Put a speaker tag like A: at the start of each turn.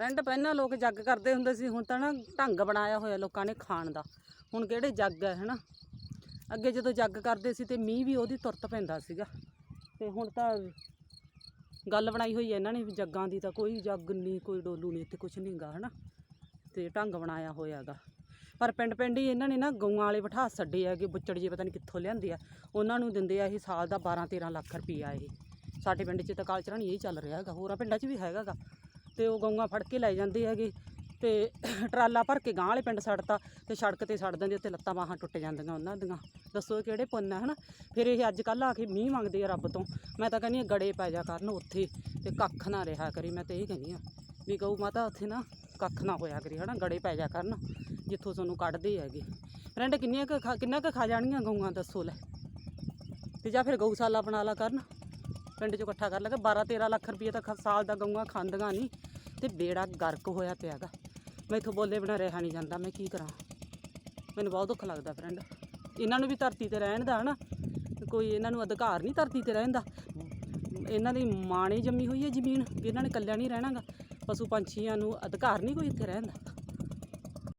A: Friend ਪਹਿਲਾਂ ਲੋਕ ਜੱਗ ਕਰਦੇ ਹੁੰਦੇ ਸੀ, ਹੁਣ ਤਾਂ ਨਾ ਢੰਗ ਬਣਾਇਆ ਹੋਇਆ ਲੋਕਾਂ ਨੇ ਖਾਣ ਦਾ। ਹੁਣ ਕਿਹੜੇ ਜੱਗ ਹੈ, ਹਨਾ? ਅੱਗੇ ਜਦੋਂ ਜੱਗ ਕਰਦੇ ਸੀ ਤੇ ਮੀਂਹ ਵੀ ਉਹਦੀ ਤੁਰਤ ਪੈਂਦਾ ਸੀਗਾ। ਤੇ ਹੁਣ ਤਾਂ ਗੱਲ ਬਣਾਈ ਹੋਈ ਹੈ ਇਹਨਾਂ ਨੇ ਵੀ ਜੱਗਾਂ ਦੀ ਤਾਂ ਕੋਈ ਜੱਗ ਨਹੀਂ, ਕੋਈ ਡੋਲੂ ਨਹੀਂ, ਇੱਥੇ ਕੁਝ ਨਹੀਂਗਾ ਹਨਾ? ਤੇ ਢੰਗ ਬਣਾਇਆ ਹੋਇਆਗਾ ਪਰ ਪਿੰਡ ਪਿੰਡ ਹੀ ਇਹਨਾਂ ਨੇ ਨਾ ਗਊਆਂ ਵਾਲੇ ਬਿਠਾ ਛੱਡੇ ਹੈਗੇ ਬੁੱਚੜ ਜੇ ਪਤਾ ਨਹੀਂ ਕਿੱਥੋਂ ਲਿਆਂਦੇ ਆ। ਉਹਨਾਂ ਨੂੰ ਦਿੰਦੇ ਆ ਇਹ ਸਾਲ ਦਾ 12 13 ਲੱਖ ਰੁਪਈਆ ਇਹ। ਸਾਡੇ ਪਿੰਡ 'ਚ ਤਾਂ ਕਾਲਚਰਾਣੀ ਇਹ ਚੱਲ ਰਿਹਾ ਹੈਗਾ, ਹੋਰਾਂ ਪਿੰਡਾਂ 'ਚ ਵੀ ਹੈਗਾਗਾ ਤੇ ਉਹ ਗਊਆਂ ਫੜ ਕੇ ਲੈ ਜਾਂਦੇ ਹੈਗੇ ਤੇ ਟਰਾਲਾ ਭਰ ਕੇ ਗਾਂ ਵਾਲੇ ਪਿੰਡ ਸੜਤਾ ਤੇ ਸੜਕ ਤੇ ਸੜ ਦਿੰਦੇ ਉੱਤੇ ਲੱਤਾਂ ਬਾਹਾਂ ਟੁੱਟ ਜਾਂਦੀਆਂ ਉਹਨਾਂ ਦੀਆਂ। ਦੱਸੋ ਇਹ ਕਿਹੜੇ ਪੁੰਨ ਹੈ ਹਨਾ? ਫਿਰ ਇਹ ਅੱਜ ਕੱਲ੍ਹ ਆ ਕੇ ਮੀਂਹ ਮੰਗਦੇ ਆ ਰੱਬ ਤੋਂ। ਮੈਂ ਤਾਂ ਕਹਿੰਦੀ ਹਾਂ ਗੜੇ ਪੈ ਜਾ ਕਰਨ ਉੱਥੇ ਤੇ ਕੱਖ ਨਾ ਰਿਹਾ ਕਰੀ, ਮੈਂ ਤਾਂ ਇਹ ਕਹਿੰਦੀ ਆ ਵੀ ਗਊ ਮਾਤਾ ਉੱਥੇ ਨਾ ਕੱਖ ਨਾ ਹੋਇਆ ਕਰੀ, ਹਨਾ? ਗੜੇ ਪੈ ਜਾ ਕਰਨ ਜਿੱਥੋਂ ਤੁਹਾਨੂੰ ਕੱਢਦੇ ਹੈਗੇ। ਫਰੈਂਡ, ਕਿੰਨੀਆਂ ਕੁ ਖਾ, ਕਿੰਨਾ ਕੁ ਖਾ ਜਾਣੀਆਂ ਗਊਆਂ, ਦੱਸੋ ਲੈ। ਤੇ ਜਾਂ ਫਿਰ ਗਊਸ਼ਾਲਾ ਬਣਾ ਲਾ ਕਰਨ। ਪਿੰਡ 'ਚੋਂ ਇਕੱਠਾ ਕਰ ਲਗਾ 12 13 ਲੱਖ ਰੁਪਏ ਤਾਂ ਖ- ਸਾਲ ਦਾ ਗਊਆਂ ਖਾਂਦੀਆਂ ਨਹੀਂ ਤੇ ਬੇੜਾ ਗਰਕ ਹੋਇਆ ਪਿਆਗਾ ਮੈਥੋਂ ਬੋਲੇ ਬਿਨਾ ਰਿਹਾ ਨਹੀਂ ਜਾਂਦਾ, ਮੈਂ ਕੀ ਕਰਾਂ? ਮੈਨੂੰ ਬਹੁਤ ਦੁੱਖ ਲੱਗਦਾ ਫਰੈਂਡ ਇਹਨਾਂ ਨੂੰ ਵੀ ਧਰਤੀ ਤੇ ਰਹਿਣ ਦਾ ਹਨਾ, ਕੋਈ ਇਹਨਾਂ ਨੂੰ ਅਧਿਕਾਰ ਨਹੀਂ ਧਰਤੀ ਤੇ ਰਹਿਣ ਦਾ। ਇਹਨਾਂ ਦੀ ਮਾਂ ਨੇ ਜੰਮੀ ਹੋਈ ਹੈ ਜ਼ਮੀਨ, ਵੀ ਇਹਨਾਂ ਨੇ ਇਕੱਲਿਆਂ ਨਹੀਂ ਰਹਿਣਾਗਾ ਪਸ਼ੂ ਪੰਛੀਆਂ ਨੂੰ ਅਧਿਕਾਰ ਨਹੀਂ ਕੋਈ ਇੱਥੇ ਰਹਿਣ ਦਾ।